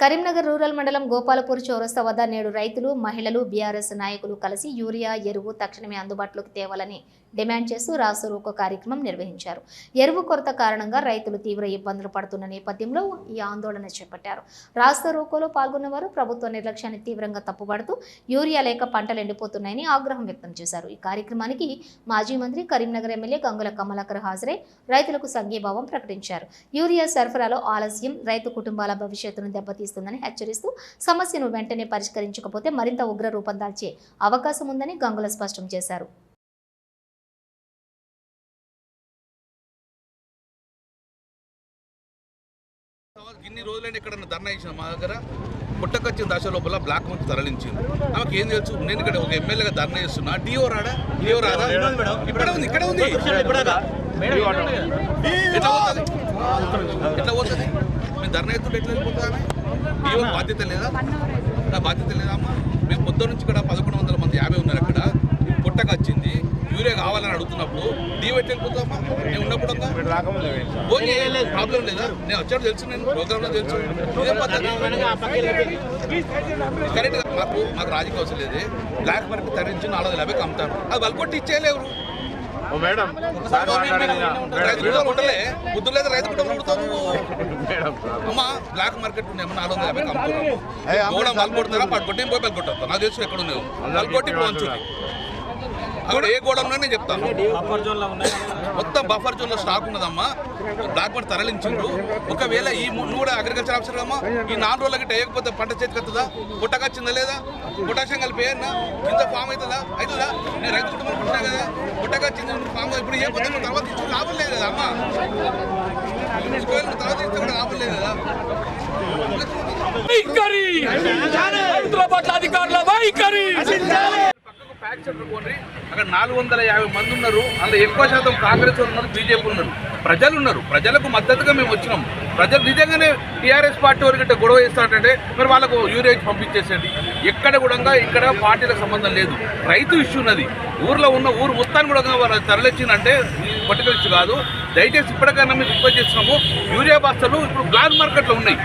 Karimnagar rural మండలం గోపాలపూర్ చౌరస్తా వద్ద నేడు రైతులు మహిళలు బీఆర్ఎస్ నాయకులు కలిసి యూరియా ఎరువు తక్షణమే అందుబాటులోకి తేవాలని డిమాండ్ చేస్తూ రాష్ట్ర రోకో కార్యక్రమం నిర్వహించారు. ఎరువు కొరత కారణంగా రైతులు తీవ్ర ఇబ్బందులు పడుతున్న నేపథ్యంలో ఈ ఆందోళన చేపట్టారు. రాష్ట్ర రోకోలో పాల్గొన్న వారు ప్రభుత్వ నిర్లక్ష్యాన్ని తీవ్రంగా తప్పుపడుతూ యూరియా లేక పంటలు ఎండిపోతున్నాయని ఆగ్రహం వ్యక్తం చేశారు. ఈ కార్యక్రమానికి మాజీ మంత్రి కరీంనగర్ ఎమ్మెల్యే గంగుల కమలాకర్ హాజరై రైతులకు సంఘీభావం ప్రకటించారు. యూరియా సరఫరాలో ఆలస్యం రైతు కుటుంబాల భవిష్యత్తును దెబ్బతీస్తుందని హెచ్చరిస్తూ సమస్యను వెంటనే పరిష్కరించకపోతే మరింత ఉగ్ర రూపం దాల్చే అవకాశం ఉందని గంగుల స్పష్టం చేశారు. ఇన్ని రోజులైనా ఇక్కడ ధర్నా ఇచ్చిన మా దగ్గర పుట్టకొచ్చిన దశ లోపల బ్లాక్ మంత్ తరలించింది ఆమెకి ఏం తెలుసు? నేను ఇక్కడ ఒక ఎమ్మెల్యేగా ధర్నా చేస్తున్నా. DO Rada? డిఓ రాదా? ఇక్కడ ఉంది ఇక్కడ ఉంది. ఎట్లా పోతుంది? ఎట్లా పోతుంది? మేము ధర్నా ఎత్తుంటే ఎట్లా వెళ్ళిపోతుంది డిఓ బాధ్యత లేదా? నా బాధ్యత లేదా అమ్మా మేము పొద్దు నుంచి ఇక్కడ పదకొండు వందల మంది యాభై ఉన్నారు అక్కడ. పుట్టకు వచ్చింది. యూరియా కావాలని అడుగుతున్నప్పుడు డిఓ ఎట్లా వెళ్ళిపోతామా నేను ఉన్నప్పుడు? పోనీ ప్రాబ్లం లేదా? నేను వచ్చాడు తెలుసు నేను ప్రోగ్రామ్లో తెలుసు. ఇదే పద్ధతి. కరెక్ట్ మాకు మాకు రాజకీయ అవసరం లేదు. బ్లాక్ మార్కెట్ తరించి నాలుగు వందల యాభైకి అమ్ముతారు. అది వాళ్ళు కొట్టి ఇచ్చేయలేరు. ఓ మేడం. ఉండలే. బుద్ధులు లేదు రైతు కుటుంబం అమ్మా బ్లాక్ మార్కెట్ ఉన్నాయమ్మా నాలుగు వందల అమ్ముతున్నాము కూడా పోయి పళ్ళు కొట్టా నాకు తెలుసు ఎక్కడ ఉన్నావు అక్కడ ఏ గోడంలో నేను చెప్తాను. మొత్తం బఫర్ జోన్లో స్టాక్ ఉన్నదమ్మా. బ్లాక్ మార్కెట్ తరలించిండ్రు. ఒకవేళ ఈ నువ్వు కూడా అగ్రికల్చర్ ఆఫీసర్ అమ్మా ఈ నాలుగు రోజులకి వేయకపోతే పంట చేతికి వస్తుందా? పుట్టకొచ్చిందా లేదా? పొటాషియం కలిపి కింద ఫామ్ అవుతుందా? అవుతుందా? నేను రైతు కుటుంబం నువ్వు ఫామ్ ఇప్పుడు ఏ పొద్దున్న తర్వాత ఇచ్చి లాభం లేదు కదా అమ్మా. తర్వాత ఇస్తే కూడా లాభం లేదు కదా. అధికారుల వైఖరి! అక్కడ నాలుగు వందల యాభై మంది ఉన్నారు. అందులో ఎక్కువ శాతం కాంగ్రెస్ వాళ్ళు ఉన్నారు బీజేపీ ఉన్నారు. ప్రజలు ఉన్నారు ప్రజలకు మద్దతుగా మేము వచ్చినాం. ప్రజలు నిజంగానే టీఆర్ఎస్ పార్టీ వరకు గొడవ చేస్తారంటే మరి వాళ్ళకు యూరేజ్ పంపించేసేది ఎక్కడ కూడా ఇక్కడ పార్టీలకు సంబంధం లేదు. రైతు ఇష్యూ ఉన్నది. ఊర్లో ఉన్న ఊరు మొత్తాన్ని కూడా వాళ్ళు తరలిచ్చిందంటే పొలిటికల్ ఇష్యూ కాదు. దయచేసి ఇప్పటికైనా మేము రిక్వెస్ట్ చేస్తున్నాము. యూరియా బస్తాలు ఇప్పుడు బ్లాక్ మార్కెట్లో ఉన్నాయి.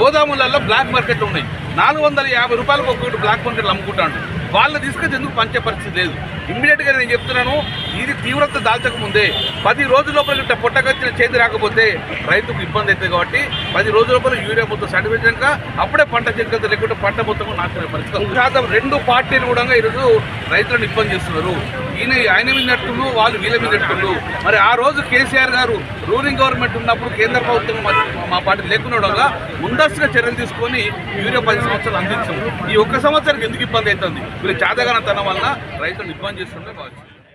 గోదాములలో బ్లాక్ మార్కెట్లు ఉన్నాయి. నాలుగు వందల యాభై రూపాయలకు ఒక్కొక్కటి బ్లాక్ మార్కెట్లు అమ్ముకుంటాడు వాళ్ళు తీసుకొచ్చి ఎందుకు పంచే పరిస్థితి లేదు? ఇమ్మీడియట్గా నేను చెప్తున్నాను ఇది తీవ్రత దాల్చక ముందే పది రోజుల లోపల పుట్టకొచ్చిన చేతి రాకపోతే రైతుకు ఇబ్బంది అవుతుంది కాబట్టి పది రోజుల లోపల యూరియా మొత్తం సర్టిఫికేట్ అప్పుడే పంట చేతికి లేకుంటే పంట మొత్తం నాశనం పరిస్థితి శాతం రెండు పార్టీలు కూడా ఈరోజు రైతులను ఇబ్బంది చేస్తున్నారు. ఈయన ఆయన మీద నెట్టులు వాళ్ళు వీళ్ళ మీద నెట్టులు మరి ఆ రోజు కేసీఆర్ గారు రూలింగ్ గవర్నమెంట్ ఉన్నప్పుడు కేంద్ర ప్రభుత్వం మా- పార్టీ లేకుండా ముందస్తుగా చర్యలు తీసుకొని యూరియా పది సంవత్సరాలు అందించాము ఈ ఒక్క సంవత్సరానికి ఎందుకు ఇబ్బంది అవుతుంది? వీళ్ళు చేతగానతనం వల్ల రైతులను ఇబ్బంది చేస్తుండే భావిస్తుంది